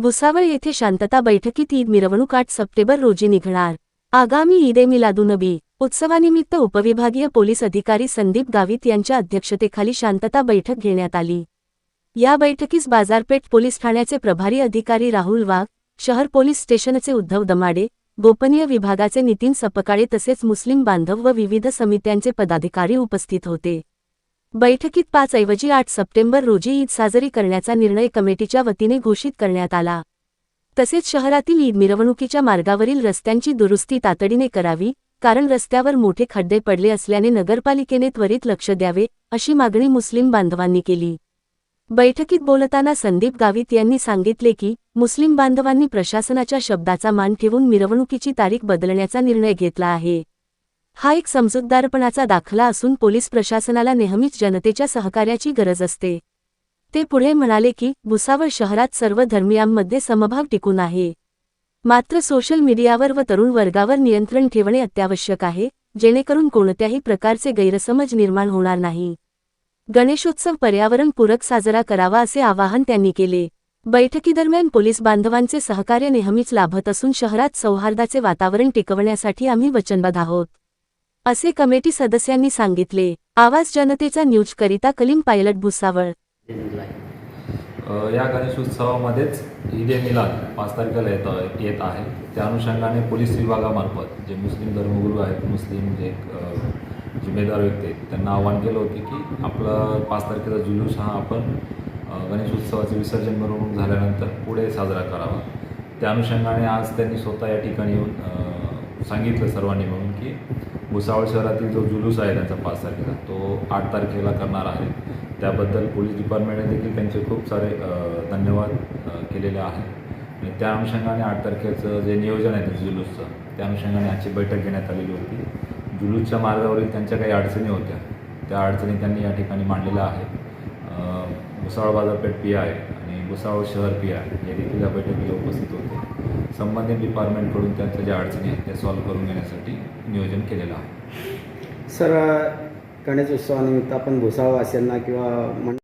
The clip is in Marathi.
भुसावळ येथे शांतता बैठकीत ईद मिरवणूक आठ सप्टेंबर रोजी निघणार. आगामी ईद ए मिलादुनबी उत्सवानिमित्त उपविभागीय पोलीस अधिकारी संदीप गावित यांच्या अध्यक्षतेखाली शांतता बैठक घेण्यात आली. या बैठकीस बाजारपेठ पोलीस ठाण्याचे प्रभारी अधिकारी राहुल वाघ शहर पोलीस स्टेशनचे उद्धव दमाडे गोपनीय विभागाचे नितीन सपकाळे तसेच मुस्लिम बांधव व विविध समित्यांचे पदाधिकारी उपस्थित होते. बैठकीत पाच ऐवजी आठ सप्टेंबर रोजी ईद साजरी करण्याचा निर्णय कमिटीच्या वतीने घोषित करण्यात आला. तसेच शहरातील ईद मिरवणुकीच्या मार्गावरील रस्त्यांची दुरुस्ती तातडीने करावी कारण रस्त्यावर मोठे खड्डे पडले असल्याने नगरपालिकेने त्वरित लक्ष द्यावे अशी मागणी मुस्लिम बांधवांनी केली. बैठकीत बोलताना संदीप गावित यांनी सांगितले की मुस्लिम बांधवांनी प्रशासनाच्या शब्दाचा मान ठेवून मिरवणुकीची तारीख बदलण्याचा निर्णय घेतला आहे. हा एक समजूतदारपणाचा दाखला असून पोलीस प्रशासनाला नेहमीच जनतेच्या सहकार्याची गरज असते. ते पुढे म्हणाले की भुसावळ शहरात सर्व धर्मियांमध्ये समभाग टिकून आहे. मात्र सोशल मीडियावर व तरुण वर्गावर नियंत्रण ठेवणे अत्यावश्यक आहे जेणेकरून कोणत्याही प्रकारचे गैरसमज निर्माण होणार नाही. गणेशोत्सव पर्यावरणपूरक साजरा करावा असे आवाहन त्यांनी केले. बैठकीदरम्यान पोलीस बांधवांचे सहकार्य नेहमीच लाभत असून शहरात सौहार्दाचे वातावरण टिकवण्यासाठी आम्ही वचनबद्ध आहोत. असे कमिटी सदस्यांनी सांगितले. आवाज जनतेचा न्यूजकरिता कलीम पायलट भुसावळ. या गणेश उत्सवामध्येच ईद ए मिलाद पाच तारखेला येत येत आहे. त्या अनुषंगाने पोलीस विभागामार्फत जे मुस्लिम धर्मगुरू आहेत मुस्लिम जे जिम्मेदार व्यक्ती आहेत त्यांना आवाहन केलं होतं की आपला पाच तारखेचा जुलूस हा आपण गणेश उत्सवाचे विसर्जन मिरवणूक झाल्यानंतर पुढे साजरा करावा. त्या अनुषंगाने आज त्यांनी स्वतः या ठिकाणी येऊन सांगितलं सर्वांनी म्हणून की भुसावळ शहरातील जो जुलूस आहे त्याचा पाच तारखेला तो आठ तारखेला करणार आहे. त्याबद्दल पोलीस डिपार्टमेंटने देखील त्यांचे खूप सारे धन्यवाद केलेले आहे. आणि त्या अनुषंगाने आठ तारखेचं जे नियोजन आहे त्याचं जुलूसचं त्या अनुषंगाने आजची बैठक घेण्यात आलेली होती. जुलूसच्या मार्गावरील त्यांच्या काही अडचणी होत्या. त्या अडचणी त्यांनी या ठिकाणी मांडलेल्या आहे भुसावळ बाजारपेठ पी आय आणि भुसावळ शहर पी आय हे देखील या बैठकीला उपस्थित होते. संबंधित डिपार्टमेंटकडून त्यांच्या ज्या अडचणी आहेत त्या सॉल्व्ह करून घेण्यासाठी नियोजन केलेलं आहे. सर गणेश उत्सवानिमित्त आपण भुसावळवासियांना किंवा मन